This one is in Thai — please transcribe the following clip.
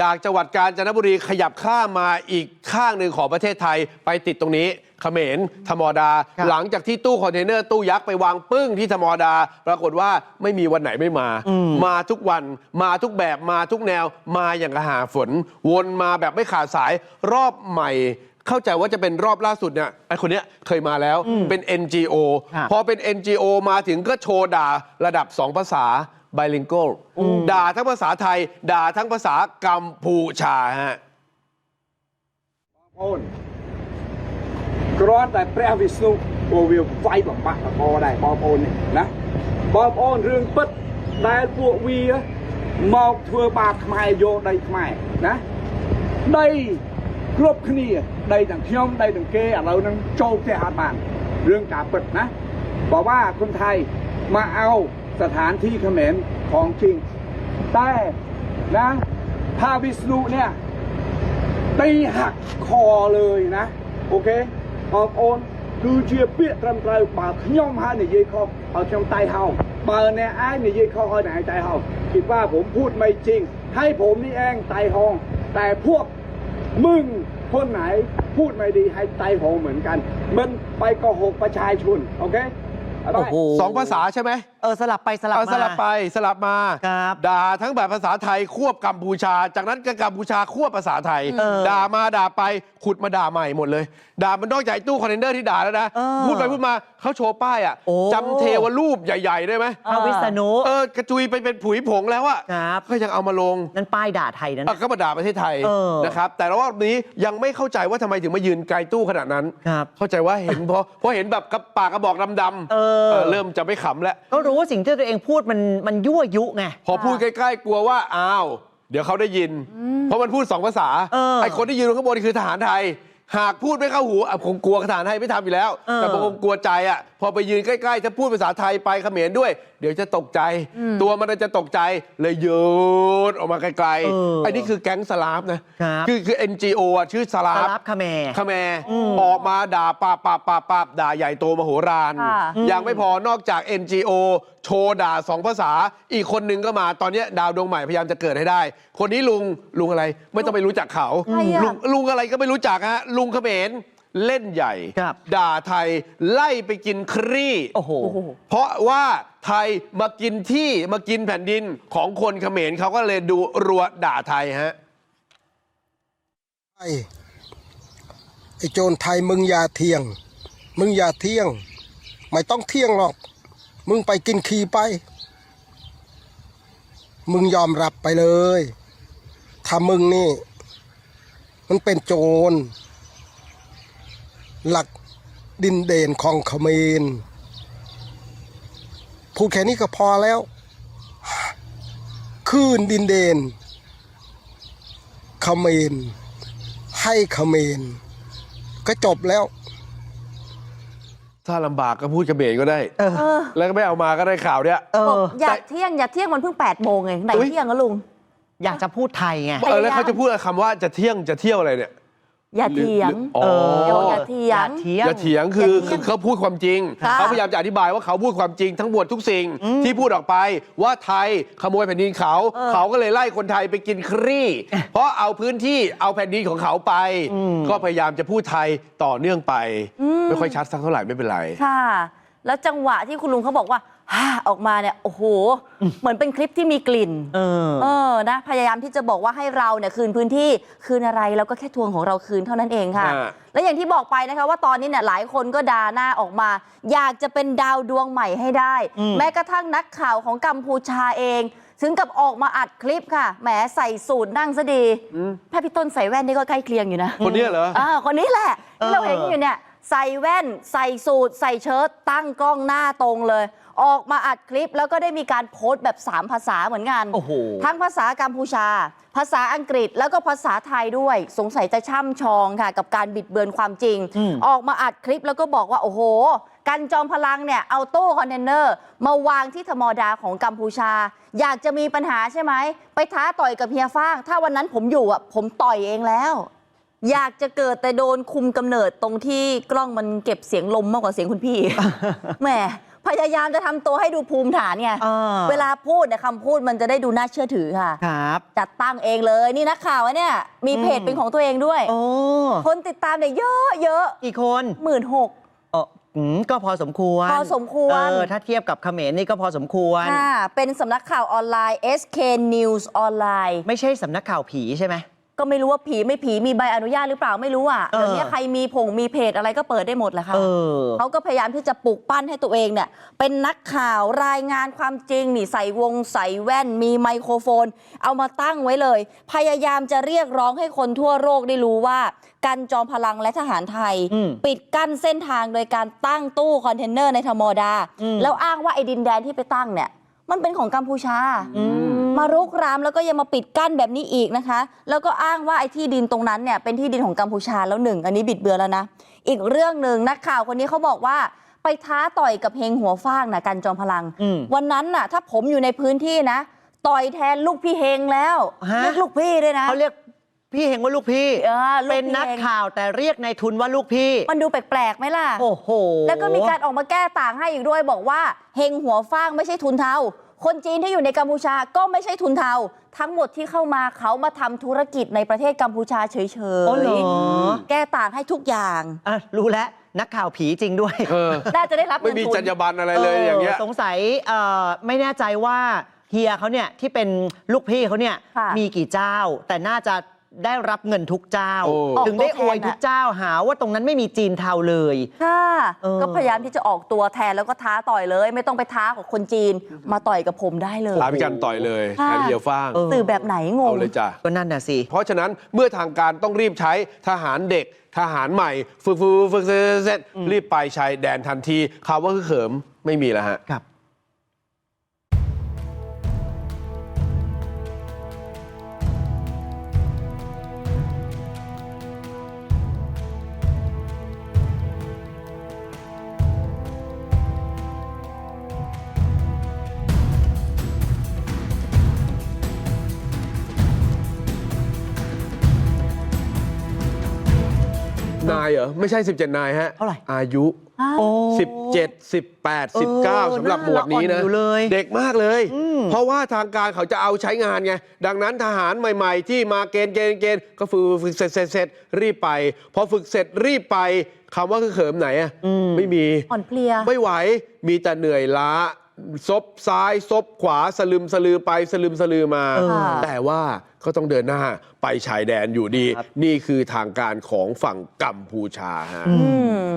จากจังหวัดกาญจนบุรีขยับข้ามมาอีกข้างหนึ่งของประเทศไทยไปติดตรงนี้เขมรธรรมดา ครับหลังจากที่ตู้คอนเทนเนอร์ตู้ยักษ์ไปวางปึ้งที่ธรรมดา ปรากฏว่าไม่มีวันไหนไม่มามาทุกวันมาทุกแบบมาทุกแนวมาอย่างกระหาฝน วนมาแบบไม่ขาดสายรอบใหม่ เข้าใจว่าจะเป็นรอบล่าสุดเนี่ยไอคนเนี้ยเคยมาแล้วเป็น NGO ครับ พอเป็น NGO มาถึงก็โชว์ด่าระดับ 2 ภาษา ไบลิงโกด่าทั้งภาษาไทย ด่าทั้งภาษากัมพูชาฮะพอนกรอนแต่พระวิษณุโอวิวไฟแบบปมากโอได้บอมโอนนะบอมโอนเรื่องปิดได้พวกวีมอกเถือบาปขมายโยได้ขมายนะได้ครบขณีได้ทั้งเที่ยงได้ทั้งเกอเรานั้นโจกแต่อาบานเรื่องการปิดนะ บอกว่าคนไทยมาเอา สถานที่เขมรของจริง แต่นะพระวิษณุเนี่ย ตีหักคอเลยណាអូខេបងប្អូនគឺជាពាក្យត្រឹមត្រូវបើខ្ញុំហើយនិយាយខុសឲ្យខ្ញុំតៃហោបើអ្នកឯងនិយាយខុសឲ្យអ្នកឯងតៃហោคิดว่าผมพูดไม่จริง ให้ผมนี่เองไตหอง แต่พวกมึงคนไหนพูดไม่ดีให้ไตหองเหมือนกัน มันไปโกหกประชาชนโอเคบ๊ายบาย โอ้โห สองภาษาใช่ไหม เออสลับไปสลับเอามา สลับไปสลับมา ครับ ด่าทั้งแบบภาษาไทยควบกัมพูชา จากนั้นก็กัมพูชาควบภาษาไทย เออด่ามาด่าไปขุดมาด่าใหม่หมดเลย ด่ามันนอกจากไอ้ตู้คอนเทนเนอร์ที่ด่าแล้วนะ เออพูดไปพูดมาเขาโชว์ป้ายอะโอ้ จำเทวรูปใหญ่ ๆ ได้ไหมพระวิษณุเออกระจุยไปเป็นผุยผงแล้วอะครับ ก็ยังเอามาลง นั่นป้ายด่าไทยนั่นอะก็มาด่าประเทศไทยเออนะครับ แต่รอบนี้ยังไม่เข้าใจว่าทำไมถึงมายืนไกลตู้ขนาดนั้น ครับเข้าใจว่าเห็นเพราะเพราะเห็นแบบกระปากกระบอกดำๆเออเออเริ่มจะไม่ขำแล้ว ก็รู้ว่าสิ่งที่ตัวเองพูดมันมันยั่วยุไง พอพูดใกล้ๆกลัวว่าอ้าวเดี๋ยวเขาได้ยิน เพราะมันพูดสองภาษาเออไอ้คนที่ยืนข้างบนคือทหารไทย หากพูดไม่เข้าหูอะผมกลัวทหารไทยไม่ทำอยู่แล้ว เออ แต่ผมคงกลัวใจอะพอไปยืนใกล้ๆถ้าพูดภาษาไทยไปเขมรด้วย เดี๋ยวจะตกใจ ตัวมันจะตกใจเลยยืดออกมาไกลเออๆไอ้นี่คือแก๊งสลาฟนะครับ คือคือ NGO อะชื่อสลาสฟลับคาแมร์ขแมร์ออกมาด่าปาบปาบปาบปาบด่าใหญ่โตมโหฬารค่ะ ยังไม่พอนอกจาก NGO โชว์ด่าสองภาษา อีกคนนึงก็มาตอนเนี้ยดาวดวงใหม่พยายามจะเกิดให้ได้ คนนี้ลุงลุงอะไรไม่ต้องไปรู้จักเขาใครอะ ลุงลุงอะไรก็ไม่รู้จักฮะลุงเขมรเล่นใหญ่ ครับ ด่าไทยไล่ไปกินครี่ โอ้โห โอ้โห เพราะว่าไทยมากินที่มากินแผ่นดินของคนเขมรเขาก็เลยดูรัวด่าไทยฮะ ไอ้ไอ้โจรไทยมึงอย่าเที่ยง มึงอย่าเที่ยง ไม่ต้องเที่ยงหรอก มึงไปกินขี้ไป มึงยอมรับไปเลย ถ้ามึงนี่ มันเป็นโจร หลักดินเด่นของเขมรพูดแค่นี้ก็พอแล้ว คืนดินเด่นเขมรให้เขมรก็จบแล้ว ถ้าลำบากก็พูดเขมรก็ได้ เออ เออแล้วก็ไม่เอามาก็ได้ข่าวเนี้ย เอบอกอ อย่าเที่ยงอย่าเที่ยงมันเพิ่ง8ปดโมงเองไหนอุ๊ย เที่ยงอะลุง อยากจะพูดไทยไง เออแล้วเขาจะพูดคำว่าจะเที่ยงจะเที่ยวอะไรเนี่ย อย่าเถียงอ๋อ เดี๋ยวอย่าเถียงเถียง อย่าเถียงคืออย่าเถียงคือเขาพูดความจริง ค่ะเขาพยายามจะอธิบายว่าเขาพูดความจริงทั้งหมดทุกสิ่งที่พูดออกไปว่าไทยขโมยแผ่นดินเขา เออเขาก็เลยไล่คนไทยไปกินครี่ เพราะเอาพื้นที่เอาแผ่นดินของเขาไป ก็พยายามจะพูดไทยต่อเนื่องไปไม่ค่อยชัดสักเท่าไหร่ไม่เป็นไร ค่ะ แล้วจังหวะที่คุณลุงเขาบอกว่า ฮ่าออกมาเนี่ยโอ้โห เหมือนเป็นคลิปที่มีกลิ่น เออ เออนะพยายามที่จะบอกว่าให้เราเนี่ยคืนพื้นที่คืนอะไรแล้วก็แค่ทวงของเราคืนเท่านั้นเองค่ะฮะและอย่างที่บอกไปนะคะว่าตอนนี้เนี่ยหลายคนก็ด่าหน้าออกมา อยากจะเป็นดาวดวงใหม่ให้ได้ อืม แม้กระทั่งนักข่าวของกัมพูชาเอง ถึงกับออกมาอัดคลิปค่ะแหมใส่สูตรนั่งซะดีแพทย์พี่ต้นใส่แว่นนี่ก็ใกล้เคียงอยู่นะคนเนี้ยเหรอ อ่าคนนี้แหละที่เราเออเห็นอยู่เนี่ย ใส่แว่น ใส่สูทใส่เชิ้ตตั้งกล้องหน้าตรงเลย ออกมาอัดคลิปแล้วก็ได้มีการโพสต์แบบ 3 ภาษาเหมือนกัน โอ้โห ทั้งภาษากัมพูชา ภาษาอังกฤษแล้วก็ภาษาไทยด้วย สงสัยจะช่ำชองค่ะ กับการบิดเบือนความจริง อืม ออกมาอัดคลิปแล้วก็บอกว่า โอ้โห กันจอมพลังเนี่ย เอาตู้คอนเทนเนอร์ มาวางที่ธรรมดาของกัมพูชา อยากจะมีปัญหาใช่ไหม ไปท้าต่อยกับเฮียฟ้าง ถ้าวันนั้นผมอยู่อะผมต่อยเองแล้ว อยากจะเกิดแต่โดนคุมกำเนิดตรงที่กล้องมันเก็บเสียงลมมากกว่าเสียงคุณพี่ แหมพยายามจะทำตัวให้ดูภูมิฐานไงเออ เวลาพูดเนี่ยคำพูดมันจะได้ดูน่าเชื่อถือค่ะ ครับ จัดตั้งเองเลยนี่นักข่าวอะเนี่ย มีเพจอืม เป็นของตัวเองด้วย โอ้คนติดตามเนี่ยเยอะเยอะกี่คนหมื่นหก เอออืมก็พอสมควรพอสมควร เออถ้าเทียบกับเขมรนี่ก็พอสมควร ค่ะเป็นสำนักข่าวออนไลน์ SK News ออนไลน์ ไม่ใช่สำนักข่าวผีใช่ไหม ก็ไม่รู้ว่าผีไม่ผีมีใบอนุญาตหรือเปล่าไม่รู้อะเออเดี๋ยวนี้ใครมีผงมีเพจอะไรก็เปิดได้หมดแหละค่ะเออเขาก็พยายามที่จะปลุกปั้นให้ตัวเองเนี่ย เป็นนักข่าวรายงานความจริงนี่ใส่วงใส่แว่นมีไมโครโฟน เอามาตั้งไว้เลย พยายามจะเรียกร้องให้คนทั่วโลกได้รู้ว่ากันจอมพลังและทหารไทยอืมปิดกั้นเส้นทางโดยการตั้งตู้คอนเทนเนอร์ในธรรมดาอืมแล้วอ้างว่าไอ้ดินแดนที่ไปตั้งเนี่ย มันเป็นของกัมพูชาอื มมารุกรามแล้วก็ยังมาปิดกั้นแบบนี้อีกนะคะ แล้วก็อ้างว่าไอ้ที่ดินตรงนั้นเนี่ยเป็นที่ดินของกัมพูชาแล้วหนึ่งอันนี้บิดเบือนแล้วนะ อีกเรื่องหนึ่งนักข่าวคนนี้เขาบอกว่าไปท้าต่อยกับเฮงหัวฟ้างนะกันจอมพลังอืมวันนั้นน่ะ ถ้าผมอยู่ในพื้นที่นะ ต่อยแทนลูกพี่เฮงแล้วฮะเรียกลูกพี่ด้วยนะเขาเรียกพี่เฮงว่าลูกพี่เออลูกพี่เป็นนักข่าวแต่เรียกนายทุนว่าลูกพี่ มันดูแปลกๆไหมล่ะ โอ้โห แล้วก็มีการออกมาแก้ต่างให้อีกด้วยบอกว่า เฮงหัวฟ้างไม่ใช่ทุนเทา คนจีนที่อยู่ในกัมพูชาก็ไม่ใช่ทุนเทา ทั้งหมดที่เข้ามาเขามาทำธุรกิจในประเทศกัมพูชาเฉยอ๋อเหรอ ๆ แก้ต่างให้ทุกอย่าง อะรู้แล้วนักข่าวผีจริงด้วยเออ น่าจะได้รับไม่เงินมีทุนจรรยาบรรณอะไรเลยอย่างเงี้ย สงสัยเอ่อไม่แน่ใจว่าเฮียเขาเนี่ยที่เป็นลูกพี่เขาเนี่ยค่ะ มีกี่เจ้า แต่น่าจะ ได้รับเงินทุกเจ้า โอ้ ถึงได้ออกตัวอวยแทนทุกเจ้าหาว่าตรงนั้นไม่มีจีนเทาเลย ค่ะเออ ก็พยายามที่จะออกตัวแทนแล้วก็ท้าต่อยเลย ไม่ต้องไปท้ากับคนจีนมาต่อยกับผมได้เลยท้าพิกันต่อยเลยค่ะแทนเหี่ยวฟ้าง เออ สื่อแบบไหนงงเอาเลยจ้ะ ก็นั่นน่ะสิ เพราะฉะนั้นเมื่อทางการต้องรีบใช้ทหารเด็ก ทหารใหม่ฝึกฝึกฝึกเสร็จเสร็จรีบไปชายแดนทันทีคำว่าคือเขิมไม่มีแล้วฮะ ครับ นายเหรอ ไม่ใช่ 17 นายฮะ เท่าไหร่ อายุ โอ้ 17 18เออ19สำหรับหมวดนี้นะน่าละอ่อนอยู่เลยเด็กมากเลยอืมเพราะว่าทางการเขาจะเอาใช้งานไง ดังนั้นทหารใหม่ ๆ ที่มาเกณฑ์เกณฑ์เกณฑ์ก็ฝึกฝึกเสร็จเสร็จเสร็จรีบไป พอฝึกเสร็จรีบไปคำว่าคือเขิมไหนอะไม่มี อ่อนเพลีย ไม่ไหว มีแต่เหนื่อยล้า ซบซ้ายซบขวาสลึมสลือไปสลึมสลือมาเออแต่ว่าก็ต้องเดินหน้าไปชายแดนอยู่ดีครับนี่คือทางการของฝั่งกัมพูชาฮะอืม